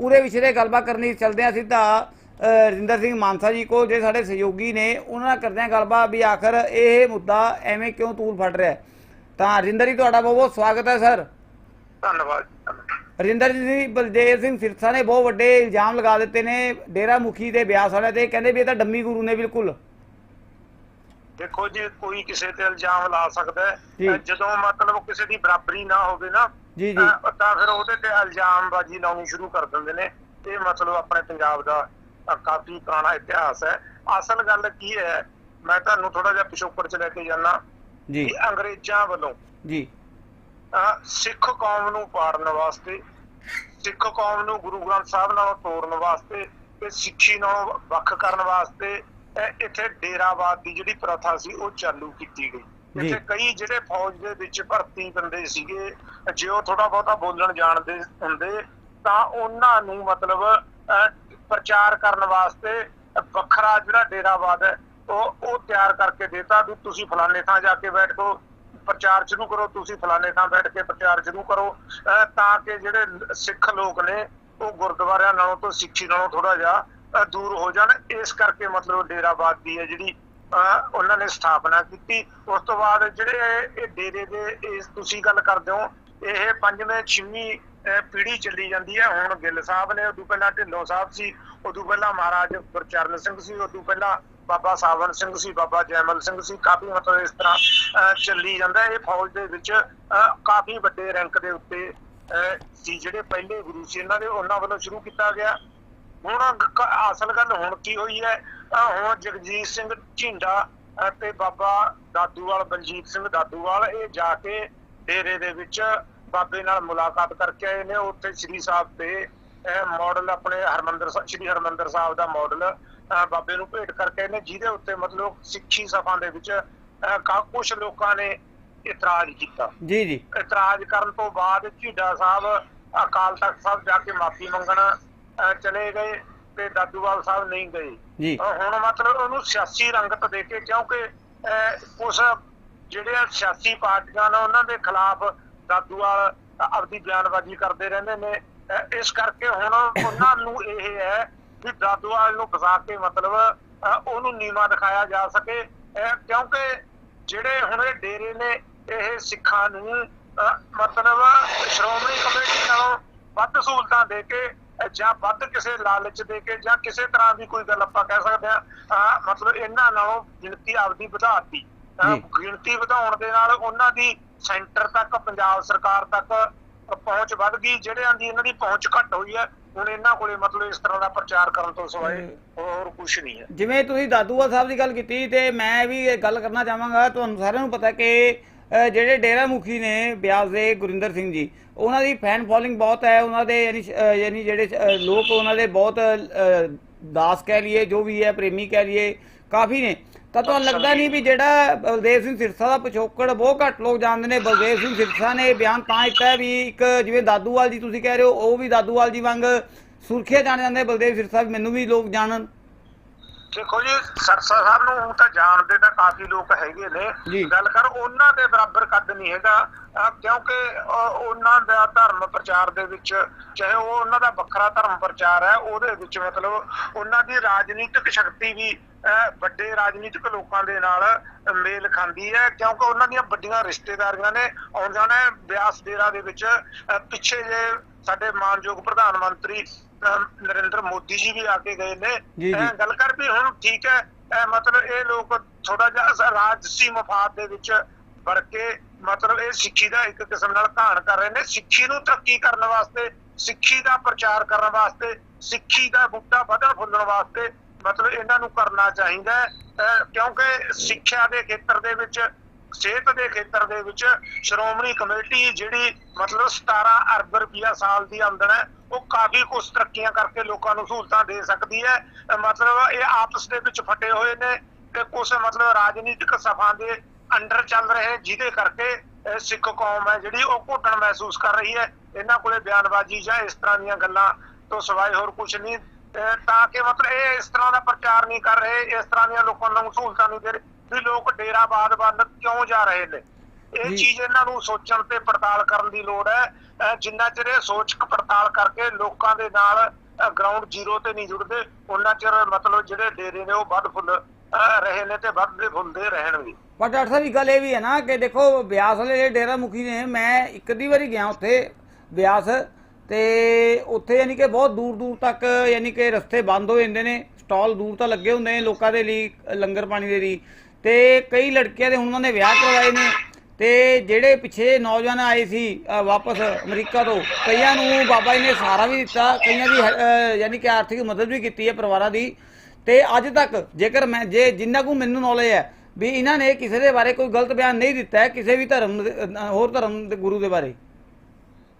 ਪੂਰੇ ਵਿਸ਼ੇ ਤੇ ਗੱਲਬਾਤ ਕਰਨੀ ਚੱਲਦੇ ਆ ਸਿੱਧਾ ਅ, ਰਜਿੰਦਰ ਸਿੰਘ ਮਾਨਸਾ ਜੀ ਕੋਲ ਜਿਹੜੇ ਸਾਡੇ ਸਹਿਯੋਗੀ ਨੇ ਉਹਨਾਂ ਨਾਲ ਕਰਦੇ ਆ ਗੱਲਬਾਤ ਵੀ ਆਖਰ ਇਹ ਮੁੱਦਾ ਐਵੇਂ ਕਿਉਂ ਤੂਲ ਫੜ ਰਿਹਾ। ਤਾਂ ਰਜਿੰਦਰ ਜੀ ਤੁਹਾਡਾ ਬਹੁਤ ਬਹੁਤ ਸਵਾਗਤ ਹੈ ਸਰ ਧੰਨਵਾਦ ਰਜਿੰਦਰ ਜੀ ਬਲਦੇਵ ਸਿੰਘ ਸਿਰਸਾ ਨੇ ਬਹੁਤ ਵੱਡੇ ਇਲਜ਼ਾਮ ਲਗਾ ਦਿੱਤੇ ਨੇ ਡੇਰਾ ਮੁਖੀ ਦੇ ਬਿਆਸ ਵਾਲੇ ਤੇ ਕਹਿੰਦੇ ਵੀ ਇਹ ਤਾਂ ਡੰਮੀ ਗੁਰੂ ਨੇ ਬਿਲਕੁਲ ਦੇਖੋ ਜੀ ਕੋਈ ਕਿਸੇ ਤੇ ਇਲਜ਼ਾਮ ਲਾ ਸਕਦਾ ਜੀ। ਜਦੋਂ ਮਤਲਬ ਕਿਸੇ ਦੀ ਬਰਾਬਰੀ ਨਾ ਹੋਵੇ ਨਾ ਜੀ ਜੀ। ਤਾਂ ਫਿਰ ਉਹਦੇ ਤੇ ਇਲਜ਼ਾਮਬਾਜ਼ੀ ਲਾਉਣੀ ਸ਼ੁਰੂ ਕਰ ਦਿੰਦੇ ਨੇ। ਇਹ ਮਤਲਬ ਆਪਣੇ ਪੰਜਾਬ ਦਾ ਕਾਫੀ ਪੁਰਾਣਾ ਇਤਿਹਾਸ ਹੈ। ਅਸਲ ਗੱਲ ਕੀ ਹੈ ਮੈਂ ਤੁਹਾਨੂੰ ਥੋੜਾ ਜਿਹਾ ਪਿਛੋਕੜ ਚ ਲੈ ਕੇ ਜਾਣਾ ਜੀ। ਅੰਗਰੇਜ਼ਾਂ ਵੱਲੋਂ ਜੀ। ਸਿੱਖ ਕੌਮ ਨੂੰ ਪਾੜਨ ਵਾਸਤੇ ਸਿੱਖ ਕੌਮ ਨੂੰ ਗੁਰੂ ਗ੍ਰੰਥ ਸਾਹਿਬ ਨਾਲੋਂ ਤੋੜਨ ਵਾਸਤੇ ਤੇ ਸਿੱਖੀ ਨਾਲੋਂ ਵੱਖ ਕਰਨ ਵਾਸਤੇ ਇੱਥੇ ਡੇਰਾਵਾਦ ਦੀ ਜਿਹੜੀ ਪ੍ਰਥਾ ਸੀ ਉਹ ਚਾਲੂ ਕੀਤੀ ਗਈ। ਇੱਥੇ ਕਈ ਜਿਹੜੇ ਫੌਜ ਦੇ ਵਿੱਚ ਭਰਤੀ ਬੰਦੇ ਸੀਗੇ, ਜੇ ਉਹ ਥੋੜਾ ਬਹੁਤਾ ਬੋਲਣ ਜਾਣਦੇ ਹੁੰਦੇ, ਤਾਂ ਉਹਨਾਂ ਨੂੰ ਮਤਲਬ ਪ੍ਰਚਾਰ ਕਰਨ ਵਾਸਤੇ ਵੱਖਰਾ ਜਿਹੜਾ ਡੇਰਾਵਾਦ ਹੈ, ਉਹ ਉਹ ਤਿਆਰ ਕਰਕੇ ਦੇਤਾ ਵੀ ਤੁਸੀਂ ਫਲਾਣੇ ਥਾਂ ਜਾ ਕੇ ਬੈਠੋ ਪ੍ਰਚਾਰ ਸ਼ੁਰੂ ਕਰੋ, ਤੁਸੀਂ ਫਲਾਣੇ ਥਾਂ ਬੈਠ ਕੇ ਪ੍ਰਚਾਰ ਸ਼ੁਰੂ ਕਰੋ ਅਹ ਤਾਂ ਕਿ ਜਿਹੜੇ ਸਿੱਖ ਲੋਕ ਨੇ, ਉਹ ਗੁਰਦੁਆਰਿਆਂ ਨਾਲੋਂ ਤੋਂ ਸਿੱਖੀ ਨਾਲੋਂ ਥੋੜਾ ਜਿਹਾ ਦੂਰ ਹੋ ਜਾਣ, ਇਸ ਕਰਕੇ ਮਤਲਬ ਡੇਰਾਬਾਦ ਦੀ ਹੈ ਜਿਹੜੀ ਉਹਨਾਂ ਨੇ ਸਥਾਪਨਾ ਕੀਤੀ। ਉਸ ਤੋਂ ਬਾਅਦ ਜਿਹੜੇ ਇਹ ਡੇਰੇ ਦੇ ਇਸ ਤੁਸੀਂ ਗੱਲ ਕਰਦੇ ਹੋ, ਇਹ ਪੰਜਵੇਂ, ਛੇਵੀਂ, ਅਹ ਚੱਲੀ ਜਾਂਦੀ ਹੈ। ਹੁਣ ਗਿੱਲ ਸਾਹਿਬ ਨੇ, ਉਦੋਂ ਪਹਿਲਾਂ ਢਿੱਲੋਂ ਸਾਹਿਬ ਸੀ, ਉਦੋਂ ਪਹਿਲਾਂ ਮਹਾਰਾਜ ਗੁਰਚਰਨ ਸਿੰਘ ਸੀ, ਉਦੋਂ ਪਹਿਲਾਂ ਬਾਬਾ ਸਾਵਨ ਸਿੰਘ ਸੀ, ਬਾਬਾ ਜੈਮਲ ਸਿੰਘ ਸੀ। ਕਾਫੀ ਮਤਲਬ ਇਸ ਤਰ੍ਹਾਂ, ਅਹ, ਚੱਲੀ ਜਾਂਦਾ। ਇਹ ਫੌਜ ਦੇ ਵਿੱਚ, ਅਹ, ਕਾਫੀ ਵੱਡੇ ਰੈਂਕ ਦੇ ਉੱਤੇ, ਅਹ, ਸੀ। ਜਿਹੜੇ ਪਹਿਲੇ ਗੁਰੂ ਸੀ, ਇਹਨਾਂ ਦੇ ਉਹਨਾਂ ਵੱਲੋਂ ਸ਼ੁਰੂ ਕੀਤਾ ਗਿਆ। ਹੁਣ ਅਸਲ ਗੱਲ ਹੁਣ ਕੀ ਹੋਈ ਹੈ? ਹੁਣ ਜਗਜੀਤ ਸਿੰਘ ਝਿੰਡਾ ਤੇ ਬਾਬਾ ਦਾਦੂਵਾਲ ਬਲਜੀਤ ਸਿੰਘ ਦਾਦੂਵਾਲ ਇਹ ਜਾ ਕੇ ਡੇਰੇ ਦੇ ਵਿੱਚ ਬਾਬੇ ਨਾਲ ਮੁਲਾਕਾਤ ਕਰਕੇ ਆਏ ਨੇ। ਉੱਥੇ ਸ੍ਰੀ ਸਾਹਿਬ ਤੇ ਮਾਡਲ ਆਪਣੇ ਹਰਮੰਦਰ ਸਾਹਿਬ ਸ੍ਰੀ ਹਰਮੰਦਰ ਸਾਹਿਬ ਦਾ ਮਾਡਲ ਬਾਬੇ ਨੂੰ ਭੇਟ ਕਰਕੇ ਨੇ ਜਿਹਦੇ ਉੱਤੇ ਮਤਲਬ ਸਿੱਖੀ ਸਭਾ ਦੇ ਵਿੱਚ ਕੁਝ ਲੋਕਾਂ ਨੇ ਇਤਰਾਜ਼ ਕੀਤਾ। ਜੀ ਜੀ। ਇਤਰਾਜ਼ ਕਰਨ ਤੋਂ ਬਾਅਦ ਝੀਡਾ ਸਾਹਿਬ ਅਕਾਲ ਤਖਤ ਸਾਹਿਬ ਜਾ ਕੇ ਮਾਫੀ ਮੰਗਣ ਚਲੇ ਗਏ ਤੇ ਦਾਦੂਵਾਲ ਸਾਹਿਬ ਨਹੀਂ ਗਏ। ਜੀ। ਹੁਣ ਮਤਲਬ ਉਹਨੂੰ ਸਿਆਸੀ ਰੰਗਤ ਦੇ ਕੇ ਕਿਉਂਕਿ ਉਸ ਜਿਹੜੇ ਆ ਸਿਆਸੀ ਪਾਰਟੀਆਂ ਨੇ ਉਹਨਾਂ ਦੇ ਖਿਲਾਫ ਦਾਦੂਵਾਲ ਆਪਦੀ ਬਿਆਨਬਾਜ਼ੀ ਕਰਦੇ ਰਹਿੰਦੇ ਨੇ। ਇਸ ਕਰਕੇ ਹੁਣ ਉਹਨਾਂ ਨੂੰ ਇਹ ਹੈ ਵੀ ਦਾਦੂਵਾਲ ਨੂੰ ਫਸਾ ਕੇ ਮਤਲਬ ਉਹਨੂੰ ਨੀਵਾ ਦਿਖਾਇਆ ਜਾ ਸਕੇ। ਕਿਉਂਕਿ ਜਿਹੜੇ ਹੁਣ ਇਹ ਡੇਰੇ ਨੇ ਇਹ ਸਿੱਖਾਂ ਨੂੰ ਮਤਲਬ ਸ਼੍ਰੋਮਣੀ ਕਮੇਟੀ ਨਾਲੋਂ ਵੱਧ ਸਹੂਲਤਾਂ ਦੇ ਕੇ ਜਾਂ ਵੱਧ ਕਿਸੇ ਲਾਲਚ ਦੇ ਕੇ ਜਾਂ ਕਿਸੇ ਤਰ੍ਹਾਂ ਦੀ ਕੋਈ ਗੱਲ ਆਪਾਂ ਕਹਿ ਸਕਦੇ ਆ ਮਤਲਬ ਇਹਨਾਂ ਨਾਲੋਂ ਗਿਣਤੀ ਆਪਦੀ ਵਧਾਤੀ। ਗਿਣਤੀ ਵਧਾਉਣ ਦੇ ਨਾਲ ਉਹਨਾਂ ਦੀ ਸੈਂਟਰ ਤੱਕ ਪੰਜਾਬ ਸਰਕਾਰ ਤੱਕ ਪਹੁੰਚ ਵੱਧ ਗਈ ਜਿਹੜਿਆਂ ਦੀ ਇਹਨਾਂ ਦੀ ਪਹੁੰਚ ਘੱਟ ਹੋਈ ਹੈ ਹੁਣ ਇਹਨਾਂ ਕੋਲੇ ਮਤਲਬ ਇਸ ਤਰ੍ਹਾਂ ਦਾ ਪ੍ਰਚਾਰ ਕਰਨ ਤੋਂ ਸਿਵਾਏ ਹੋਰ ਕੁਝ ਨਹੀਂ ਹੈ। ਜਿਵੇਂ ਤੁਸੀਂ ਦਾਦੂਵਾਲ ਸਾਹਿਬ ਦੀ ਗੱਲ ਕੀਤੀ ਤੇ ਮੈਂ ਵੀ ਇਹ ਗੱਲ ਕਰਨਾ ਚਾਹਾਂਗਾ ਤੁਹਾਨੂੰ ਸਾਰਿਆਂ ਨੂੰ ਪਤਾ ਕਿ ਜਿਹੜੇ ਡੇਰਾ ਮੁਖੀ ਨੇ ਬਿਆਸ ਦੇ ਗੁਰਿੰਦਰ ਸਿੰਘ ਜੀ ਉਹਨਾਂ ਦੀ ਫੈਨ ਫੋਲੋਇੰਗ ਬਹੁਤ ਹੈ ਉਹਨਾਂ ਦੇ ਯਾਨੀ ਯਾਨੀ ਜਿਹੜੇ ਲੋਕ ਉਹਨਾਂ ਦੇ ਬਹੁਤ ਦਾਸ ਕਹਿ ਲਈਏ ਜੋ ਵੀ ਹੈ ਪ੍ਰੇਮੀ ਕਹਿ ਲਈਏ ਕਾਫੀ ਨੇ। ਤਾਂ ਤੁਹਾਨੂੰ ਲੱਗਦਾ ਨਹੀਂ ਵੀ ਜਿਹੜਾ ਬਲਦੇਵ ਸਿੰਘ ਸਿਰਸਾ ਦਾ ਪਿਛੋਕੜ ਬਹੁਤ ਘੱਟ ਲੋਕ ਜਾਣਦੇ ਨੇ ਬਲਦੇਵ ਸਿੰਘ ਸਿਰਸਾ ਨੇ ਇਹ ਬਿਆਨ ਤਾਂ ਦਿੱਤਾ ਹੈ ਵੀ ਇੱਕ ਜਿਵੇਂ ਦਾਦੂਵਾਲ ਜੀ ਤੁਸੀਂ ਕਹਿ ਰਹੇ ਹੋ ਉਹ ਵੀ ਦਾਦੂਵਾਲ ਜੀ ਵਾਂਗ ਸੁਰਖੀਆ ਜਾਣੇ ਜਾਂਦੇ ਬਲਦੇਵ ਸਿਰਸਾ ਵੀ ਮੈਨੂੰ ਵੀ ਲੋਕ ਜਾਣਨ। ਦੇਖੋ ਜੀ ਸਰਸਾ ਸਾਹਿਬ ਨੂੰ ਹੁਣ ਤਾਂ ਜਾਣਦੇ ਤਾਂ ਕਾਫੀ ਲੋਕ ਹੈਗੇ। ਨੇ ਗੱਲ ਕਰ ਉਹਨਾਂ ਦੇ ਬਰਾਬਰ ਕੱਦ ਨਹੀਂ ਹੈਗਾ ਕਿਉਂਕਿ ਉਹਨਾਂ ਦਾ ਧਰਮ ਪ੍ਰਚਾਰ ਦੇ ਵਿੱਚ ਚਾਹੇ ਉਹ ਉਹਨਾਂ ਦਾ ਵੱਖਰਾ ਧਰਮ ਪ੍ਰਚਾਰ ਹੈ ਉਹਦੇ ਵਿੱਚ ਮਤਲਬ ਉਹਨਾਂ ਦੀ ਰਾਜਨੀਤਿਕ ਸ਼ਕਤੀ ਵੀ ਵੱਡੇ ਰਾਜਨੀਤਿਕ ਲੋਕਾਂ ਦੇ ਨਾਲ ਮੇਲ ਖਾਂਦੀ ਹੈ ਕਿਉਂਕਿ ਉਹਨਾਂ ਦੀਆਂ ਵੱਡੀਆਂ ਰਿਸ਼ਤੇਦਾਰੀਆਂ ਨੇ ਆਉਣ ਜਾਣਾ ਬਿਆਸ ਡੇਰਾ ਦੇ ਵਿੱਚ ਪਿੱਛੇ ਜੇ ਸਾਡੇ ਮਾਨਯੋਗ ਪ੍ਰਧਾਨ ਮੰਤਰੀ ਨਰਿੰਦਰ ਮੋਦੀ ਜੀ ਵੀ ਆ ਕੇ ਗਏ ਨੇ। ਗੱਲ ਕਰ ਵੀ ਹੁਣ ਠੀਕ ਹੈ ਇਹ ਮਤਲਬ ਇਹ ਲੋਕ ਥੋੜਾ ਜਿਹਾ ਰਾਜਸੀ ਮਫਾਦ ਦੇ ਵਿੱਚ ਵੜ ਕੇ ਮਤਲਬ ਇਹ ਸਿੱਖੀ ਦਾ ਇੱਕ ਕਿਸਮ ਨਾਲ ਘਾਣ ਕਰ ਰਹੇ ਨੇ। ਸਿੱਖੀ ਨੂੰ ਤਰੱਕੀ ਕਰਨ ਵਾਸਤੇ ਸਿੱਖੀ ਦਾ ਪ੍ਰਚਾਰ ਕਰਨ ਵਾਸਤੇ ਸਿੱਖੀ ਦਾ ਬੂਟਾ ਵਧਣ ਫੁੱਲਣ ਵਾਸਤੇ ਮਤਲਬ ਇਹਨਾਂ ਨੂੰ ਕਰਨਾ ਚਾਹੀਦਾ ਕਿਉਂਕਿ ਸਿੱਖਿਆ ਦੇ ਖੇਤਰ ਦੇ ਵਿੱਚ ਸਿਹਤ ਦੇ ਖੇਤਰ ਦੇ ਵਿੱਚ ਸ਼੍ਰੋਮਣੀ ਕਮੇਟੀ ਜਿਹੜੀ ਮਤਲਬ 17 ਅਰਬ ਰੁਪਇਆ ਸਾਲ ਦੀ ਆਮਦਨ ਹੈ, ਉਹ ਕਾਫੀ ਕੁਝ ਤਰੱਕੀਆਂ ਕਰਕੇ ਲੋਕਾਂ ਨੂੰ ਸਹੂਲਤਾਂ ਦੇ ਸਕਦੀ ਹੈ। ਮਤਲਬ ਇਹ ਆਪਸ ਦੇ ਵਿੱਚ ਫਟੇ ਹੋਏ ਨੇ ਤੇ ਕੁਝ ਮਤਲਬ ਰਾਜਨੀਤਿਕ ਸਭਾ ਦੇ ਅੰਡਰ ਚੱਲ ਰਹੇ, ਜਿਹਦੇ ਕਰਕੇ ਸਿੱਖ ਕੌਮ ਹੈ ਜਿਹੜੀ ਉਹ ਘੁੱਟਣ ਮਹਿਸੂਸ ਕਰ ਰਹੀ ਹੈ। ਇਹਨਾਂ ਕੋਲੇ ਬਿਆਨਬਾਜ਼ੀ ਜਾਂ ਇਸ ਤਰ੍ਹਾਂ ਦੀਆਂ ਗੱਲਾਂ ਤੋਂ ਸਿਵਾਏ ਹੋਰ ਕੁਝ ਨਹੀਂ। ਤਾਂ ਕਿ ਮਤਲਬ ਇਹ ਇਸ ਤਰ੍ਹਾਂ ਦਾ ਪ੍ਰਚਾਰ ਨਹੀਂ ਕਰ ਰਹੇ, ਇਸ ਤਰ੍ਹਾਂ ਦੀਆਂ ਲੋਕਾਂ ਨੂੰ ਸਹੂਲਤਾਂ ਨਹੀਂ ਦੇ ਰਹੇ। ਵੀ ਲੋਕ ਡੇਰਾਬਾਦ ਵੱਲ ਕਿਉਂ ਜਾ ਰਹੇ ਨੇ? ਇਹ। ਚੀਜ਼ ਇਹਨਾਂ ਨੂੰ ਸੋਚਣ ਤੇ ਪੜਤਾਲ ਕਰਨ ਦੀ ਲੋੜ ਹੈ। ਜਿੰਨਾ ਚਿਰ ਇਹ ਸੋਚ ਪੜਤਾਲ ਕਰਕੇ ਲੋਕਾਂ ਦੇ ਨਾਲ ਗਰਾਊਂਡ ਜ਼ੀਰੋ ਤੇ ਨਹੀਂ ਜੁੜਦੇ ਉਹਨਾਂ ਚਿਰ ਮਤਲਬ ਜਿਹੜੇ ਡੇਰੇ ਨੇ ਉਹ ਵੱਧ ਫੁੱਲ ਰਹੇ ਨੇ ਤੇ ਵੱਧਦੇ ਫੁੱਲਦੇ ਰਹਿਣਗੇ। ਪਰ ਡਾਕਟਰ ਸਾਹਿਬ ਗੱਲ ਇਹ ਵੀ ਹੈ ਨਾ ਕਿ ਦੇਖੋ ਬਿਆਸ ਵਾਲੇ ਡੇਰਾ ਮੁਖੀ ਨੇ ਮੈਂ ਇੱਕ ਦੀ ਵਾਰੀ ਗਿਆ ਉੱਥੇ ਬਿਆਸ ਤੇ ਉੱਥੇ ਯਾਨੀ ਕਿ ਬਹੁਤ ਦੂਰ ਦੂਰ ਤੱਕ ਯਾਨੀ ਕਿ ਰਸਤੇ ਬੰਦ ਹੋ ਜਾਂਦੇ ਨੇ ਸਟਾਲ ਦੂਰ ਤਾਂ ਲੱਗੇ ਹੁੰਦੇ ਨੇ ਲੋਕਾਂ ਦੇ ਲਈ ਲੰਗਰ ਪਾਣੀ ਦੇ ਲਈ। ਤੇ ਕਈ ਲੜਕੀਆਂ ਦੇ ਹੁਣ ਉਹਨਾਂ ਨੇ ਵਿਆਹ ਕਰਵਾਏ ਨੇ ਤੇ ਜਿਹੜੇ ਪਿੱਛੇ ਨੌਜਵਾਨ ਆਏ ਸੀ ਵਾਪਸ ਅਮਰੀਕਾ ਤੋਂ, ਕਈਆਂ ਨੂੰ ਬਾਬਾ ਜੀ ਨੇ ਸਹਾਰਾ ਵੀ ਦਿੱਤਾ, ਕਈਆਂ ਦੀ ਹੈ- ਯਾਨੀ ਕਿ ਆਰਥਿਕ ਮਦਦ ਵੀ ਕੀਤੀ ਹੈ ਪਰਿਵਾਰਾਂ ਦੀ। ਤੇ ਅੱਜ ਤੱਕ ਜੇਕਰ ਮੈਂ, ਜੇ ਜਿੰਨਾ ਕੁ ਮੈਨੂੰ ਨੌਲੇਜ ਹੈ ਵੀ ਇਹਨਾਂ ਨੇ ਕਿਸੇ ਦੇ ਬਾਰੇ ਕੋਈ ਗਲਤ ਬਿਆਨ ਨਹੀਂ ਦਿੱਤਾ ਹੈ, ਕਿਸੇ ਵੀ ਧਰਮ ਦੇ- ਹੋਰ ਧਰਮ ਦੇ ਗੁਰੂ ਦੇ ਬਾਰੇ।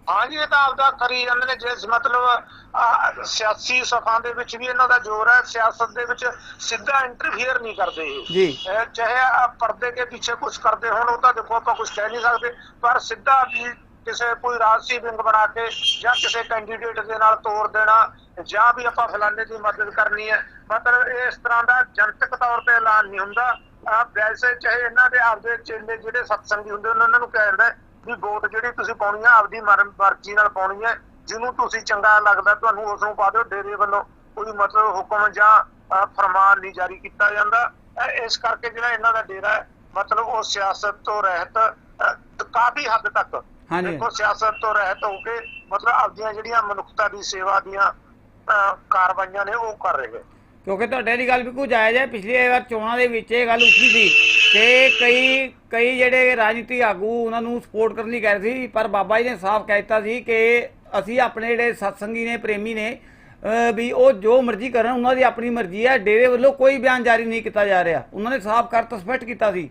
ਹਾਂਜੀ ਇਹ ਤਾਂ ਆਪਦਾ ਕਰੀ ਜਾਂਦੇ ਨੇ ਜਿਸ ਮਤਲਬ ਸਿਆਸੀ ਸਫਾ ਦੇ ਵਿੱਚ ਵੀ ਇਹਨਾਂ ਦਾ ਜ਼ੋਰ ਹੈ ਸਿਆਸਤ ਦੇ ਵਿੱਚ ਸਿੱਧਾ ਇੰਟਰਫੀਅਰ ਨਹੀਂ ਕਰਦੇ ਇਹ। ਚਾਹੇ ਪਰਦੇ ਕੇ ਪਿੱਛੇ ਕੁਝ ਕਰਦੇ ਹੋਣ ਉਹ ਤਾਂ ਦੇਖੋ ਆਪਾਂ ਕੁਝ ਕਹਿ ਨਹੀਂ ਸਕਦੇ ਪਰ ਸਿੱਧਾ ਵੀ ਕਿਸੇ ਕੋਈ ਰਾਜਸੀ ਵਿੰਗ ਬਣਾ ਕੇ ਜਾਂ ਕਿਸੇ ਕੈਂਡੀਡੇਟ ਦੇ ਨਾਲ ਤੋੜ ਦੇਣਾ ਜਾਂ ਵੀ ਆਪਾਂ ਫਲਾਣੇ ਦੀ ਮਦਦ ਕਰਨੀ ਹੈ ਮਤਲਬ ਇਸ ਤਰ੍ਹਾਂ ਦਾ ਜਨਤਕ ਤੌਰ ਤੇ ਐਲਾਨ ਨਹੀਂ ਹੁੰਦਾ। ਆ ਵੈਸੇ ਚਾਹੇ ਇਹਨਾਂ ਦੇ ਆਪਦੇ ਚੇਲੇ ਜਿਹੜੇ ਸਤਸੰਗੀ ਹੁੰਦੇ ਉਹਨਾਂ ਨੂੰ ਕਿਹਾ ਹੈ ਵੀ ਵੋਟ ਜਿਹੜੀ ਤੁਸੀਂ ਪਾਉਣੀ ਹੈ ਆਪਦੀ ਮਰ- ਮਰਜ਼ੀ ਨਾਲ ਪਾਉਣੀ ਹੈ ਜਿਹਨੂੰ ਤੁਸੀਂ ਚੰਗਾ ਲੱਗਦਾ ਤੁਹਾਨੂੰ ਉਸ ਨੂੰ ਪਾ ਦਿਓ ਡੇਰੇ ਵੱਲੋਂ ਕੋਈ ਮਤਲਬ ਹੁਕਮ ਜਾਂ ਫਰਮਾਨ ਨਹੀਂ ਜਾਰੀ ਕੀਤਾ ਜਾਂਦਾ ਇਸ ਕਰਕੇ ਜਿਹੜਾ ਇਹਨਾਂ ਦਾ ਡੇਰਾ ਹੈ ਮਤਲਬ ਉਹ ਸਿਆਸਤ ਤੋਂ ਰਹਿਤ ਕਾਫੀ ਹੱਦ ਤੱਕ। ਦੇਖੋ ਸਿਆਸਤ ਤੋਂ ਰਹਿਤ ਹੋ ਕੇ ਮਤਲਬ ਆਪਦੀਆਂ ਜਿਹੜੀਆਂ ਮਨੁੱਖਤਾ ਦੀ ਸੇਵਾ ਦੀਆਂ ਕਾਰਵਾਈਆਂ ਨੇ ਉਹ ਕਰ ਰਹੇ ਕਿਉਂਕਿ ਤੁਹਾਡੇ ਦੀ ਗੱਲ ਬਿਲਕੁਲ ਜਾਇਜ਼ ਹੈ ਪਿਛਲੀ ਵਾਰ ਚੋਣਾਂ ਦੇ ਵਿੱਚ ਇਹ ਗੱਲ ਉੱਠੀ ਸੀ ਕਿ ਕਈ ਕਈ ਜਿਹੜੇ ਰਾਜਨੀਤਿਕ ਆਗੂ ਉਹਨਾਂ ਨੂੰ ਸਪੋਰਟ ਕਰਨ ਲਈ ਕਹਿ ਰਹੇ ਸੀ, ਪਰ ਬਾਬਾ ਜੀ ਨੇ ਸਾਫ਼ ਕਹਿ ਦਿੱਤਾ ਸੀ ਕਿ ਅਸੀਂ ਆਪਣੇ ਜਿਹੜੇ ਸਤਸੰਗੀ ਨੇ, ਪ੍ਰੇਮੀ ਨੇ ਵੀ ਉਹ ਜੋ ਮਰਜ਼ੀ ਕਰਨ, ਉਹਨਾਂ ਦੀ ਆਪਣੀ ਮਰਜ਼ੀ ਹੈ, ਡੇਰੇ ਵੱਲੋਂ ਕੋਈ ਬਿਆਨ ਜਾਰੀ ਨਹੀਂ ਕੀਤਾ ਜਾ ਰਿਹਾ। ਉਹਨਾਂ ਨੇ ਸਾਫ਼ ਕਰਤ ਸਪਸ਼ਟ ਕੀਤਾ ਸੀ।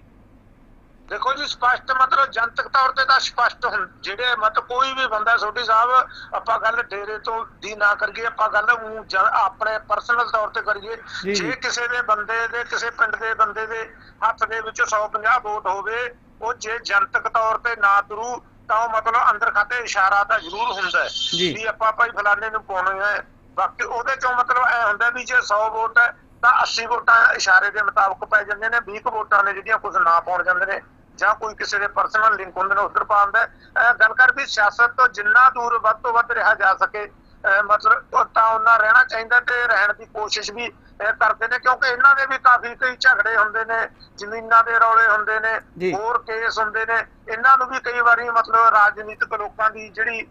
ਦੇਖੋ ਜੀ ਸਪਸ਼ਟ ਮਤਲਬ ਜਨਤਕ ਤੌਰ ਤੇ ਤਾਂ ਸਪਸ਼ਟ ਹੁਣ ਜਿਹੜੇ ਮਤਲਬ ਕੋਈ ਵੀ ਬੰਦਾ ਛੋਟੀ ਸਾਹਿਬ ਆਪਾਂ ਗੱਲ ਡੇਰੇ ਤੋਂ ਦੀ ਨਾ ਕਰੀਏ ਆਪਾਂ ਗੱਲ ਆਪਣੇ ਪਰਸਨਲ ਤੌਰ ਤੇ ਕਰੀਏ ਜੀ, ਕਿਸੇ ਦੇ ਬੰਦੇ ਦੇ ਕਿਸੇ ਪਿੰਡ ਦੇ ਬੰਦੇ ਦੇ ਹੱਥ ਦੇ ਵਿੱਚ 150 ਵੋਟ ਹੋਵੇ ਉਹ ਜੇ ਜਨਤਕ ਤੌਰ ਤੇ ਨਾ ਤੁਰੂ ਤਾਂ ਉਹ ਮਤਲਬ ਅੰਦਰ ਖਾਤੇ ਇਸ਼ਾਰਾ ਤਾਂ ਜ਼ਰੂਰ ਹੁੰਦਾ ਹੈ ਜੀ। ਵੀ ਆਪਾਂ ਭਾਈ ਫਲਾਣੇ ਨੂੰ ਪਾਉਣੇ ਹੈ ਬਾਕੀ ਉਹਦੇ ਚੋਂ ਮਤਲਬ ਐ ਹੁੰਦਾ ਵੀ ਜੇ 100 ਵੋਟ ਹੈ ਤਾਂ 80 ਵੋਟਾਂ ਇਸ਼ਾਰੇ ਦੇ ਮੁਤਾਬਕ ਪੈ ਜਾਂਦੀਆਂ ਨੇ 20 ਕੁ ਵੋਟਾਂ ਨੇ ਜਿਹੜੀਆਂ ਕੁਝ ਨਾ ਪਾਉਣ ਜਾਂਦੇ ਨੇ। ਜਾਂ ਕੋਈ ਕਿਸੇ ਦੇ ਪਰਸਨਲ ਲਿੰਕ ਹੁੰਦੇ ਨੇ ਉਧਰ ਪਾਉਂਦਾ ਗੱਲ ਕਰ ਵੀ ਸਿਆਸਤ ਤੋਂ ਜਿੰਨਾ ਦੂਰ ਵੱਧ ਤੋਂ ਵੱਧ ਰਿਹਾ ਜਾ ਸਕੇ ਮਤਲਬ ਤਾਂ ਉਹਨਾਂ ਰਹਿਣਾ ਚਾਹੀਦਾ ਤੇ ਰਹਿਣ ਦੀ ਕੋਸ਼ਿਸ਼ ਵੀ ਕਰਦੇ ਨੇ ਕਿਉਂਕਿ ਇਹਨਾਂ ਦੇ ਵੀ ਕਾਫੀ ਕਈ ਝਗੜੇ ਹੁੰਦੇ ਨੇ ਜ਼ਮੀਨਾਂ ਦੇ ਰੌਲੇ ਹੁੰਦੇ ਜੀ। ਨੇ ਹੋਰ ਕੇਸ ਹੁੰਦੇ ਨੇ। ਇਹਨਾਂ ਨੂੰ ਵੀ ਕਈ ਵਾਰੀ ਮਤਲਬ ਰਾਜਨੀਤਿਕ ਲੋਕਾਂ ਦੀ ਜਿਹੜੀ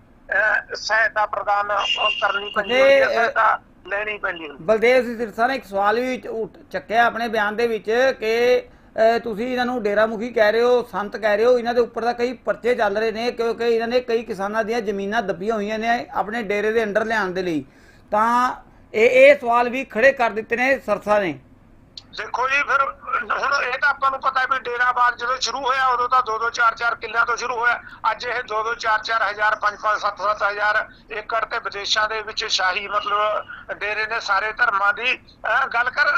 ਸਹਾਇਤਾ ਪ੍ਰਦਾਨ ਕਰਨੀ ਪੈਂਦੀ ਹੈ ਸਹਾਇਤਾ ਲੈਣੀ ਪੈਂਦੀ ਹੈ। ਬਲਦੇਵ ਸਿੰਘ ਸਿਰਸਾ ਨੇ ਇੱਕ ਸਵਾਲ ਵੀ ਚੱਕਿਆ ਆਪਣੇ ਬਿਆਨ ਦੇ ਵਿੱਚ ਕਿ ਤੁਸੀਂ ਇਹਨਾਂ ਨੂੰ ਡੇਰਾ ਮੁਖੀ ਕਹਿ ਰਹੇ ਹੋ, ਸੰਤ ਕਹਿ ਰਹੇ ਹੋ, ਇਹਨਾਂ ਦੇ ਉੱਪਰ ਤਾਂ ਕਈ ਪਰਚੇ ਚੱਲ ਰਹੇ ਨੇ, ਕਿਉਂਕਿ ਇਹਨਾਂ ਨੇ ਕਈ ਕਿਸਾਨਾਂ ਦੀਆਂ ਜ਼ਮੀਨਾਂ ਦੱਬੀਆਂ ਹੋਈਆਂ ਨੇ ਆਪਣੇ ਡੇਰੇ ਦੇ ਅੰਡਰ ਲਿਆਉਣ ਦੇ ਲਈ। ਤਾਂ ਇਹ ਇਹ ਸਵਾਲ ਵੀ ਖੜੇ ਕਰ ਦਿੱਤੇ ਨੇ ਸਰਸਾ ਨੇ। ਦੇਖੋ ਜੀ, ਫਿਰ ਹੁਣ ਇਹ ਤਾਂ ਆਪਾਂ ਨੂੰ ਪਤਾ ਹੈ ਵੀ ਡੇਰਾਬਾਦ ਜਦੋਂ ਸ਼ੁਰੂ ਹੋਇਆ ਉਦੋਂ ਤਾਂ 2 2 4 4 ਕਿੱਲਿਆਂ ਤੋਂ ਸ਼ੁਰੂ ਹੋਇਆ। ਅੱਜ ਇਹ 2 2 4 4 ਹਜ਼ਾਰ 5 5 7 7 ਹਜ਼ਾਰ ਏਕੜ ਤੇ ਵਿਦੇਸ਼ਾਂ ਦੇ ਵਿੱਚ ਸ਼ਾਹੀ ਮਤਲਬ ਡੇਰੇ ਨੇ ਸਾਰੇ ਧਰਮਾਂ ਦੀ ਗੱਲ ਕਰ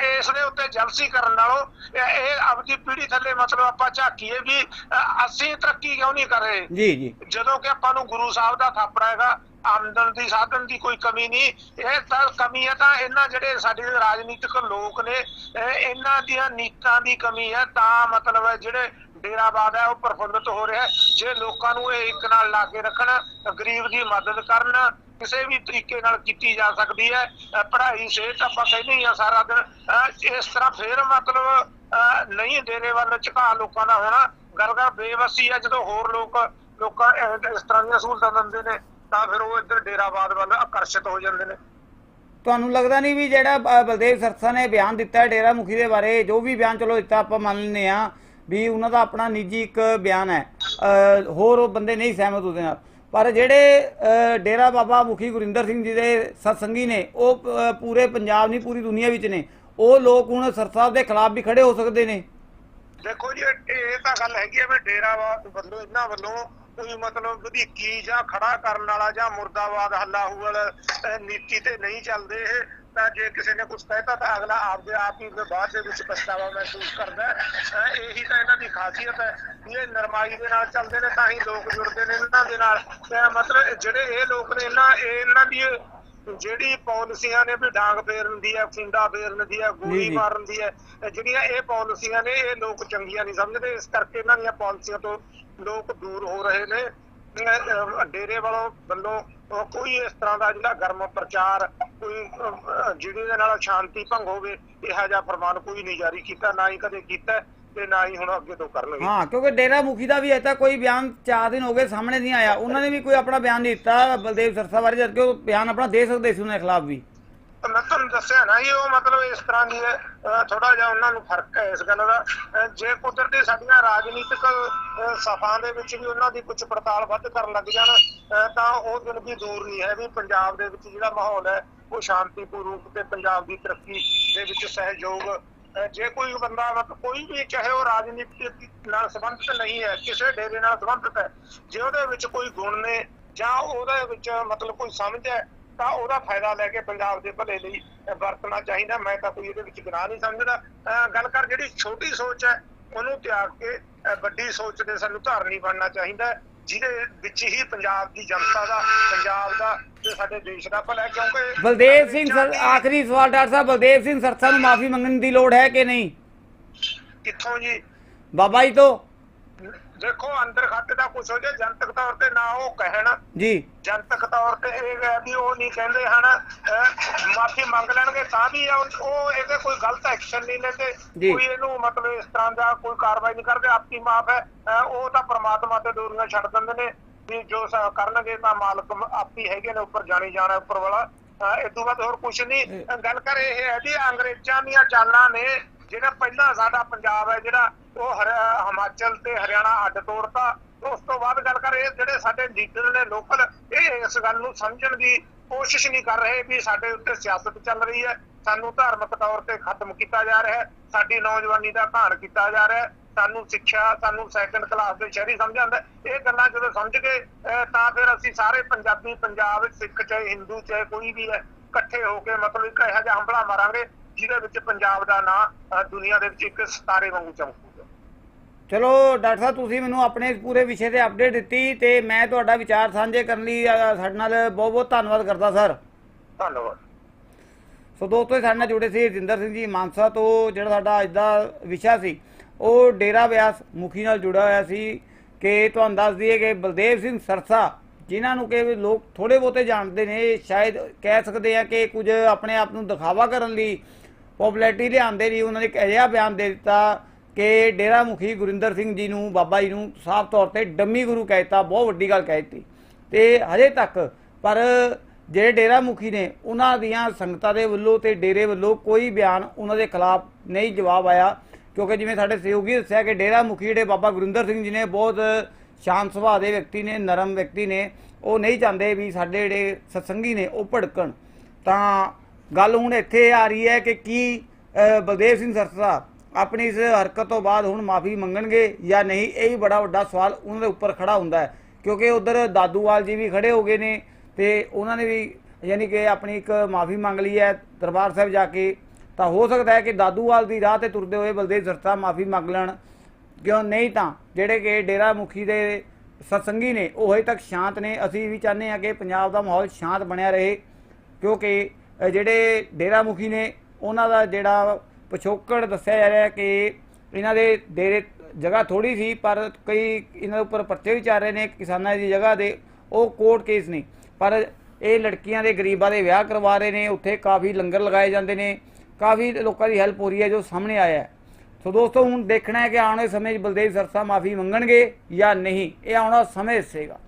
ਇਸ ਦੇ ਉੱਤੇ ਜਲਸੀ ਕਰਨ ਨਾਲੋਂ ਇਹ ਆਪਦੀ ਪੀੜ੍ਹੀ ਥੱਲੇ ਮਤਲਬ ਆਪਾਂ ਝਾਕੀਏ ਵੀ ਅਸੀਂ ਤਰੱਕੀ ਕਿਉਂ ਨਹੀਂ ਕਰ ਰਹੇ? ਜੀ ਜੀ। ਜਦੋਂ ਕਿ ਆਪਾਂ ਨੂੰ ਗੁਰੂ ਸਾਹਿਬ ਦਾ ਥਾਪੜਾ ਹੈਗਾ ਆਮਦਨ ਦੀ ਸਾਧਨ ਦੀ ਕੋਈ ਕਮੀ ਨਹੀਂ। ਇਹ ਤਾਂ ਕਮੀ ਹੈ ਤਾਂ ਇਹਨਾਂ ਜਿਹੜੇ ਸਾਡੇ ਰਾਜਨੀਤਿਕ ਲੋਕ ਨੇ ਇਹ ਇਹਨਾਂ ਦੀਆਂ ਨੀਤਾਂ ਦੀ ਕਮੀ ਹੈ, ਤਾਂ ਮਤਲਬ ਹੈ ਜਿਹੜੇ ਡੇਰਾਬਾਦ ਹੈ, ਉਹ ਪ੍ਰਫੁੱਲਤ ਹੋ ਰਿਹਾ ਜੇ ਲੋਕਾਂ ਨੂੰ ਇਹ ਇੱਕ ਨਾਲ ਲਾ ਕੇ ਰੱਖਣ ਗਰੀਬ ਦੀ ਮਦਦ ਕਰਨ, ਕਿਸੇ ਵੀ ਤਰੀਕੇ ਨਾਲ ਕੀਤੀ ਜਾ ਸਕਦੀ ਹੈ। ਪੜ੍ਹਾਈ, ਸਿਹਤ ਆਪਾਂ ਕਹਿੰਦੇ ਹੀ ਆ ਸਾਰਾ ਦਿਨ। ਇਸ ਤਰ੍ਹਾਂ ਫੇਰ ਮਤਲਬ ਨਹੀਂ ਡੇਰੇ ਵੱਲ ਝੁਕਾ ਲੋਕਾਂ ਦਾ ਹੋਣਾ। ਗੱਲ ਕਰ ਬੇਵਸੀ ਹੈ, ਜਦੋਂ ਹੋਰ ਲੋਕ, ਲੋਕਾਂ ਇਸ ਤਰ੍ਹਾਂ ਦੀਆਂ ਸਹੂਲਤਾਂ ਦਿੰਦੇ ਨੇ, ਤਾਂ ਫਿਰ ਉਹ ਇੱਧਰ ਡੇਰਾਬਾਦ ਵੱਲ ਆਕਰਸ਼ਿਤ ਹੋ ਜਾਂਦੇ ਨੇ। ਤੁਹਾਨੂੰ ਲੱਗਦਾ ਨਹੀਂ ਵੀ ਜਿਹੜਾ ਬਲਦੇਵ ਸਰਸਾ ਨੇ ਬਿਆਨ ਦਿੱਤਾ ਡੇਰਾ ਮੁਖੀ ਦੇ ਬਾਰੇ, ਜੋ ਵੀ ਬਿਆਨ, ਚਲੋ ਦਿੱਤਾ ਆਪਾਂ ਮੰਨ ਲੈਂਦੇ ਆ ਵੀ ਉਹਨਾਂ ਦਾ ਆਪਣਾ ਨਿੱਜੀ ਇੱਕ ਬਿਆਨ ਹੈ ਹੋਰ ਉਹ ਬੰਦੇ ਨਹੀਂ ਸਹਿਮਤ ਉਹਦੇ ਨਾਲ। ਪਰ ਜਿਹੜੇ ਡੇਰਾ ਬਾਬਾ ਮੁਖੀ ਗੁਰਿੰਦਰ ਸਿੰਘ ਜੀ ਦੇ ਸਤਸੰਗੀ ਨੇ, ਉਹ ਪੂਰੇ ਪੰਜਾਬ ਨਹੀਂ, ਪੂਰੀ ਦੁਨੀਆ ਵਿੱਚ ਨੇ, ਉਹ ਲੋਕ ਹੁਣ ਸਰਸਾ ਦੇ ਖਿਲਾਫ ਵੀ ਖੜੇ ਹੋ ਸਕਦੇ ਨੇ। ਦੇਖੋ ਜੀ, ਇਹ ਤਾਂ ਗੱਲ ਹੈਗੀ ਆ ਵੀ ਡੇਰਾਬਾਦ ਵੱਲੋਂ, ਇਹਨਾਂ ਵੱਲੋਂ ਕੋਈ ਮਤਲਬ ਵਧੀਕੀ ਜਾਂ ਖੜਾ ਕਰਨ ਵਾਲਾ ਜਾਂ ਮੁਰਦਾਬਾਦ ਹੱਲਾ ਹੁਵਲ ਨੀਤੀ ਤੇ ਨਹੀਂ ਚੱਲਦੇ ਇਹ, ਤਾਂ ਜੇ ਕਿਸੇ ਨੇ ਕੁਝ ਕਹਿਤਾ ਤਾਂ ਅਗਲਾ ਆਪਦੇ ਆਪ ਹੀ ਬਾਅਦ ਦੇ ਵਿੱਚ ਪਛਤਾਵਾ ਮਹਿਸੂਸ ਕਰਦਾ ਹੈ। ਇਹੀ ਤਾਂ ਇਹਨਾਂ ਦੀ ਖਾਸੀਅਤ ਹੈ ਵੀ ਇਹ ਨਰਮਾਈ ਦੇ ਨਾਲ ਚੱਲਦੇ ਨੇ ਤਾਂ ਹੀ ਲੋਕ ਜੁੜਦੇ ਨੇ ਇਹਨਾਂ ਦੇ ਨਾਲ। ਮਤਲਬ ਜਿਹੜੇ ਇਹ ਲੋਕ ਨੇ ਇਹਨਾਂ ਇਹਨਾਂ ਦੀ ਜਿਹੜੀ ਪਾਲਿਸੀਆਂ ਨੇ ਵੀ ਡਾਂਗ ਫੇਰਨ ਦੀ ਹੈ ਖੁੰਡਾ ਫੇਰਨ ਦੀ ਹੈ ਗੋਲੀ। ਮਾਰਨ ਦੀ ਹੈ ਜਿਹੜੀਆਂ ਇਹ ਪਾਲਿਸੀਆਂ ਨੇ ਇਹ ਲੋਕ ਚੰਗੀਆਂ ਨਹੀਂ ਸਮਝਦੇ। ਇਸ ਕਰਕੇ ਇਹਨਾਂ ਦੀਆਂ ਪਾਲਿਸੀਆਂ ਤੋਂ ਲੋਕ ਦੂਰ ਹੋ ਰਹੇ ਨੇ। ਡੇਰੇ ਵੱਲੋਂ ਵੱਲੋਂ ਕੋਈ ਇਸ ਤਰ੍ਹਾਂ ਦਾ ਜਿਹੜਾ ਗਰਮ ਪ੍ਰਚਾਰ ਕੋਈ ਜਿਹਦੇ ਦੇ ਨਾਲ ਸ਼ਾਂਤੀ ਭੰਗ ਹੋਵੇ ਇਹੋ ਜਿਹਾ ਫਰਮਾਨ ਕੋਈ ਨਹੀਂ ਜਾਰੀ ਕੀਤਾ ਨਾ ਹੀ ਕਦੇ ਕੀਤਾ। ਤੇ ਨਾ ਹੀ ਹੁਣ ਅੱਗੇ ਤੋਂ ਕਰਨਗੇ। ਹਾਂ ਕਿਉਂਕਿ ਡੇਰਾ ਮੁਖੀ ਦਾ ਵੀ ਤੱਕ ਕੋਈ ਬਿਆਨ 4 ਦਿਨ ਹੋ ਗਏ ਸਾਹਮਣੇ ਨਹੀਂ ਆਇਆ। ਉਹਨਾਂ ਨੇ ਵੀ ਕੋਈ ਆਪਣਾ ਬਿਆਨ ਨਹੀਂ ਦਿੱਤਾ ਬਲਦੇਵ ਸਰਸਾ ਬਾਰੇ ਜਦ ਕਿ ਉਹ ਬਿਆਨ ਆਪਣਾ ਦੇ ਸਕਦੇ ਸੀ ਉਹਨਾਂ ਦੇ ਖਿਲਾਫ ਵੀ। ਮੈਂ ਤੁਹਾਨੂੰ ਦੱਸਿਆ ਨਾ ਜੀ ਉਹ ਮਤਲਬ ਇਸ ਤਰ੍ਹਾਂ ਦੀ ਥੋੜਾ ਜਿਹਾ ਉਹਨਾਂ ਨੂੰ ਫ਼ਰਕ ਹੈ ਇਸ ਗੱਲ ਦਾ। ਜੇ ਕੁਦਰਤੀ ਸਾਡੀਆਂ ਰਾਜਨੀਤਿਕ ਸਭਾ ਦੇ ਵਿੱਚ ਵੀ ਉਹਨਾਂ ਦੀ ਕੁਝ ਪੜਤਾਲ ਵੱਧ ਕਰਨ ਲੱਗ ਜਾਣ ਤਾਂ ਉਹ ਦਿਨ ਵੀ ਦੂਰ ਨਹੀਂ ਹੈ ਵੀ ਪੰਜਾਬ ਦੇ ਵਿੱਚ ਜਿਹੜਾ ਮਾਹੌਲ ਹੈ ਉਹ ਸ਼ਾਂਤੀਪੂਰਵਕ ਤੇ ਪੰਜਾਬ ਦੀ ਤਰੱਕੀ ਦੇ ਵਿੱਚ ਸਹਿਯੋਗ ਜੇ ਕੋਈ ਬੰਦਾ ਕੋਈ ਵੀ ਚਾਹੇ ਉਹ ਰਾਜਨੀਤੀ ਨਾਲ ਸੰਬੰਧਿਤ ਨਹੀਂ ਹੈ ਕਿਸੇ ਡੇਰੇ ਨਾਲ ਸੰਬੰਧਿਤ ਹੈ ਜੇ ਉਹਦੇ ਵਿੱਚ ਕੋਈ ਗੁਣ ਨੇ ਜਾਂ ਉਹਦੇ ਵਿੱਚ ਮਤਲਬ ਕੋਈ ਸਮਝ ਹੈ ਤਾਂ ਉਹਦਾ ਫਾਇਦਾ ਲੈ ਕੇ ਪੰਜਾਬ ਦੇ ਭਲੇ ਲਈ ਵਰਤਣਾ ਚਾਹੀਦਾ। ਮੈਂ ਤਾਂ ਕੋਈ ਇਹਦੇ ਵਿੱਚ ਗੁਨਾਹ ਨਹੀਂ ਸਮਝਦਾ। ਅਹ, ਗੱਲ ਕਰ ਜਿਹੜੀ ਛੋਟੀ ਸੋਚ ਹੈ ਉਹਨੂੰ ਤਿਆਗ ਕੇ ਵੱਡੀ ਸੋਚ ਦੇ ਸਾਨੂੰ ਧਾਰਨੀ ਬਣਨਾ ਚਾਹੀਦਾ ਜਿਹਦੇ ਵਿੱਚ ਹੀ ਪੰਜਾਬ ਦੀ ਜਨਤਾ ਦਾ ਪੰਜਾਬ ਦਾ ਤੇ ਸਾਡੇ ਦੇਸ਼ ਦਾ ਭਲਾ ਹੈ ਕਿਉਂਕਿ ਬਲਦੇਵ ਸਿੰਘ ਸਰ ਆਖਰੀ ਸਵਾਲ ਡਾਕਟਰ ਸਾਹਿਬ ਬਲਦੇਵ ਸਿੰਘ ਸਰਸਾ ਨੂੰ ਮਾਫੀ ਮੰਗਣ ਦੀ ਲੋੜ ਹੈ ਕਿ ਨਹੀਂ? ਕਿੱਥੋਂ ਜੀ? ਬਾਬਾ ਜੀ ਤੋਂ। ਦੇਖੋ ਅੰਦਰ ਖਾਤੇ ਦਾ ਕੁਝ ਹੋ ਜਾਏ ਜਨਤਕ ਤੌਰ ਤੇ ਨਾ ਉਹ ਕਹਿਣ। ਜੀ। ਜਨਤਕ ਤੌਰ ਤੇ ਇਹ ਹੈ ਵੀ ਉਹ ਨਹੀਂ ਕਹਿੰਦੇ ਹਨ ਮਾਫੀ ਮੰਗ ਲੈਣਗੇ ਤਾਂ ਵੀ ਉਹ ਇਹਦੇ ਕੋਈ ਗਲਤ ਐਕਸ਼ਨ ਨਹੀਂ ਲੈਂਦੇ। ਜੀ। ਕੋਈ ਇਹਨੂੰ ਮਤਲਬ ਇਸ ਤਰ੍ਹਾਂ ਦਾ ਕੋਈ ਕਾਰਵਾਈ ਨਹੀਂ ਕਰਦੇ ਆਪੀ ਮਾਫ ਹੈ। ਉਹ ਤਾਂ ਪ੍ਰਮਾਤਮਾ ਤੇ ਦੂਰੀਆਂ ਛੱਡ ਦਿੰਦੇ ਨੇ ਵੀ ਜੋ ਕਰਨਗੇ ਤਾਂ ਮਾਲਕ ਆਪੀ ਹੈਗੇ ਨੇ ਉੱਪਰ ਜਾਣੀ ਜਾਣਾ ਉੱਪਰ ਵਾਲਾ। ਇਹ ਤੋਂ ਬਾਅਦ ਹੋਰ ਕੁਝ ਨਹੀਂ। ਗੱਲ ਕਰ ਇਹ ਹੈ ਵੀ ਅੰਗਰੇਜ਼ਾਂ ਦੀਆਂ ਚਾਲਾਂ ਨੇ ਜਿਹੜਾ ਪਹਿਲਾਂ ਸਾਡਾ ਪੰਜਾਬ ਹੈ ਜਿਹੜਾ ਉਹ ਹਰਿ- ਹਿਮਾਚਲ ਤੇ ਹਰਿਆਣਾ ਅੱਡ ਤੋੜਤਾ। ਉਸ ਤੋਂ ਬਾਅਦ ਗੱਲ ਕਰ, ਇਹ ਜਿਹੜੇ ਸਾਡੇ ਲੀਡਰ ਨੇ ਲੋਕਲ, ਇਹ ਇਸ ਗੱਲ ਨੂੰ ਸਮਝਣ ਦੀ ਕੋਸ਼ਿਸ਼ ਨਹੀਂ ਕਰ ਰਹੇ ਵੀ ਸਾਡੇ ਉੱਤੇ ਸਿਆਸਤ ਚੱਲ ਰਹੀ ਹੈ। ਸਾਨੂੰ ਧਾਰਮਿਕ ਤੌਰ ਤੇ ਖਤਮ ਕੀਤਾ ਜਾ ਰਿਹਾ ਹੈ। ਸਾਡੀ ਨੌਜਵਾਨੀ ਦਾ ਘਾਣ ਕੀਤਾ ਜਾ ਰਿਹਾ ਹੈ। ਸਾਨੂੰ ਸਿੱਖਿਆ, ਸਾਨੂੰ ਸੈਕੰਡ ਕਲਾਸ ਦੇ ਸ਼ਹਿਰੀ ਸਮਝਿਆ ਜਾਂਦਾ ਇਹ ਗੱਲਾਂ ਜਦੋਂ ਸਮਝ ਗਏ ਤਾਂ ਫਿਰ ਅਸੀਂ ਸਾਰੇ ਪੰਜਾਬੀ, ਪੰਜਾਬ, ਸਿੱਖ ਚਾਹੇ ਹਿੰਦੂ, ਚਾਹੇ ਕੋਈ ਵੀ ਹੈ, ਇਕੱਠੇ ਹੋ ਕੇ ਮਤਲਬ ਇੱਕ ਇਹੋ ਜਿਹਾ ਹੰਭਲਾ ਮਾਰਾਂਗੇ, ਜਿਹਦੇ ਵਿੱਚ ਪੰਜਾਬ ਦਾ ਨਾਂ ਦੁਨੀਆ ਦੇ ਵਿੱਚ ਇੱਕ ਸਿਤਾਰੇ ਵਾਂਗੂ ਚਮਕੂਗਾ ਚਲੋ ਡਾਕਟਰ ਸਾਹਿਬ ਤੁਸੀਂ ਮੈਨੂੰ ਆਪਣੇ ਪੂਰੇ ਵਿਸ਼ੇ ਤੇ ਅਪਡੇਟ ਦਿੱਤੀ ਤੇ ਮੈਂ ਤੁਹਾਡਾ ਵਿਚਾਰ ਸਾਂਝੇ ਕਰਨ ਲਈ ਅ, ਸਾਡੇ ਨਾਲ ਬਹੁਤ ਬਹੁਤ ਧੰਨਵਾਦ ਕਰਦਾ ਸਰ। ਧੰਨਵਾਦ। ਸੋ ਦੋਸਤੋ ਸਾਡੇ ਨਾਲ ਜੁੜੇ ਸੀ ਰਜਿੰਦਰ ਸਿੰਘ ਜੀ ਮਾਨਸਾ ਤੋਂ ਜਿਹੜਾ ਸਾਡਾ ਅੱਜ ਦਾ ਵਿਸ਼ਾ ਸੀ ਉਹ ਡੇਰਾ ਵਿਆਸ ਮੁਖੀ ਨਾਲ ਜੁੜਿਆ ਹੋਇਆ ਸੀ ਕਿ ਤੁਹਾਨੂੰ ਦੱਸ ਦਈਏ ਕਿ ਬਲਦੇਵ ਸਿੰਘ ਸਰਸਾ ਜਿਨ੍ਹਾਂ ਨੂੰ ਕਿ ਲੋਕ ਥੋੜੇ ਬਹੁਤੇ ਜਾਣਦੇ ਨੇ ਸ਼ਾਇਦ ਕਹਿ ਸਕਦੇ ਆ ਕਿ ਕੁਝ ਆਪਣੇ ਆਪ ਨੂੰ ਦਿਖਾਵਾ ਕਰਨ ਲਈ ਪਪੂਲੈਰਿਟੀ ਲਿਆਉਂਦੇ ਲਈ ਉਹਨਾਂ ਨੇ ਇੱਕ ਅਜਿਹਾ ਬਿਆਨ ਦੇ ਦਿੱਤਾ ਕਿ ਡੇਰਾ ਮੁਖੀ ਗੁਰਿੰਦਰ ਸਿੰਘ ਜੀ ਨੂੰ, ਬਾਬਾ ਜੀ ਨੂੰ ਸਾਫ਼ ਤੌਰ ਤੇ ਡੰਮੀ ਗੁਰੂ ਕਹਿ ਦਿੱਤਾ ਬਹੁਤ ਵੱਡੀ ਗੱਲ ਕਹਿ ਦਿੱਤੀ। ਤੇ ਹਜੇ ਤੱਕ ਪਰ ਜਿਹੜੇ ਡੇਰਾ ਮੁਖੀ ਨੇ, ਉਹਨਾਂ ਦੀਆਂ ਸੰਗਤਾਂ ਦੇ ਵੱਲੋਂ ਤੇ ਡੇਰੇ ਵੱਲੋਂ ਕੋਈ ਬਿਆਨ ਉਹਨਾਂ ਦੇ ਖਿਲਾਫ ਨਹੀਂ ਜਵਾਬ ਆਇਆ। ਕਿਉਂਕਿ ਜਿਵੇਂ ਸਾਡੇ ਸਹਿਯੋਗੀ ਦੱਸਿਆ ਕਿ ਡੇਰਾ ਮੁਖੀ ਜਿਹੜੇ ਬਾਬਾ ਗੁਰਿੰਦਰ ਸਿੰਘ ਜੀ ਨੇ, ਬਹੁਤ ਸ਼ਾਂਤ ਸੁਭਾਅ ਦੇ ਵਿਅਕਤੀ ਨੇ, ਨਰਮ ਵਿਅਕਤੀ ਨੇ, ਉਹ ਨਹੀਂ ਚਾਹੁੰਦੇ ਵੀ ਸਾਡੇ ਜਿਹੜੇ ਸਤਸੰਗੀ ਨੇ, ਉਹ ਭੜਕਣ। ਤਾਂ ਗੱਲ ਹੁਣ ਇੱਥੇ ਆ ਰਹੀ ਹੈ ਕਿ ਕੀ ਬਲਦੇਵ ਸਿੰਘ ਸਰਸਾ ਆਪਣੀ ਇਸ ਹਰਕਤ ਤੋਂ ਬਾਅਦ ਹੁਣ ਮਾਫੀ ਮੰਗਣਗੇ ਜਾਂ ਨਹੀਂ, ਇਹ ਹੀ ਬੜਾ ਵੱਡਾ ਸਵਾਲ ਉਹਨਾਂ ਦੇ ਉੱਪਰ ਖੜਾ ਹੁੰਦਾ ਹੈ। ਕਿਉਂਕਿ ਉਧਰ ਦਾਦੂਵਾਲ ਜੀ ਵੀ ਖੜੇ ਹੋ ਗਏ ਨੇ ਤੇ ਉਹਨਾਂ ਨੇ ਵੀ ਯਾਨੀ ਕਿ ਆਪਣੀ ਇੱਕ ਮਾਫੀ ਮੰਗ ਲਈ ਹੈ ਦਰਬਾਰ ਸਾਹਿਬ ਜਾ ਕੇ। ਤਾਂ ਹੋ ਸਕਦਾ ਹੈ ਕਿ ਦਾਦੂਵਾਲ ਦੀ ਰਾਹ ਤੇ ਤੁਰਦੇ ਹੋਏ ਬਲਦੇਵ ਸਰਸਾ ਮਾਫੀ ਮੰਗ ਲੈਣ। ਕਿਉਂ ਨਹੀਂ ਤਾਂ ਜਿਹੜੇ ਕਿ ਡੇਰਾ ਮੁਖੀ ਦੇ ਸਤਸੰਗੀ ਨੇ, ਉਹ ਹਜੇ ਤੱਕ ਸ਼ਾਂਤ ਨੇ। ਅਸੀਂ ਵੀ ਚਾਹੁੰਦੇ ਹਾਂ ਕਿ ਪੰਜਾਬ ਦਾ ਮਾਹੌਲ ਸ਼ਾਂਤ ਬਣਿਆ ਰਹੇ। ਕਿਉਂਕਿ ਜਿਹੜੇ ਡੇਰਾ ਮੁਖੀ ਨੇ, ਉਹਨਾਂ ਦਾ ਜਿਹੜਾ ਪਿਛੋਕੜ ਦੱਸਿਆ ਜਾ ਰਿਹਾ ਕਿ ਇਹਨਾਂ ਦੇ ਡੇਰੇ ਜਗ੍ਹਾ ਥੋੜੀ ਸੀ, ਪਰ ਕਈ ਇਹਨਾਂ ਦੇ ਉੱਪਰ ਪਰਚੇ ਵੀ ਚੱਲ ਰਹੇ ਨੇ, ਕਿਸਾਨਾਂ ਦੀ ਜਗ੍ਹਾ ਦੇ, ਉਹ ਕੋਰਟ ਕੇਸ ਨੇ। ਪਰ ਇਹ ਲੜਕੀਆਂ ਦੇ ਗਰੀਬਾਂ ਦੇ ਵਿਆਹ ਕਰਵਾ ਰਹੇ ਨੇ, ਉੱਥੇ ਕਾਫੀ ਲੰਗਰ ਲਗਾਏ ਜਾਂਦੇ ਨੇ, ਕਾਫੀ ਲੋਕਾਂ ਦੀ ਹੈਲਪ ਹੋ ਰਹੀ ਹੈ ਜੋ ਸਾਹਮਣੇ ਆਇਆ ਹੈ। ਸੋ ਦੋਸਤੋ, ਹੁਣ ਦੇਖਣਾ ਹੈ ਕਿ ਆਉਣ ਵਾਲੇ ਸਮੇਂ 'ਚ ਬਲਦੇਵ ਸਰਸਾ ਮਾਫੀ ਮੰਗਣਗੇ ਜਾਂ ਨਹੀਂ। ਇਹ ਆਉਣਾ ਸਮੇਂ ਦੱਸੇਗਾ।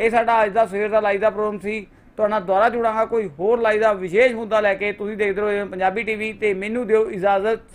ਇਹ ਸਾਡਾ ਅੱਜ ਦਾ ਸਵੇਰ ਦਾ ਲਾਈਵ ਦਾ ਪ੍ਰੋਗਰਾਮ ਸੀ। ਤੁਹਾਡਾ ਦੁਆਰਾ ਜੁੜਾਂਗਾ, ਕੋਈ ਹੋਰ ਲਾਈ ਦਾ ਵਿਸ਼ੇਸ਼ ਮੁੱਦਾ ਲੈ ਕੇ ਤੁਸੀਂ ਦੇਖਦੇ ਰਹੋ ਪੰਜਾਬੀ ਟੀਵੀ ਤੇ ਮੈਨੂੰ ਦਿਓ ਇਜਾਜ਼ਤ।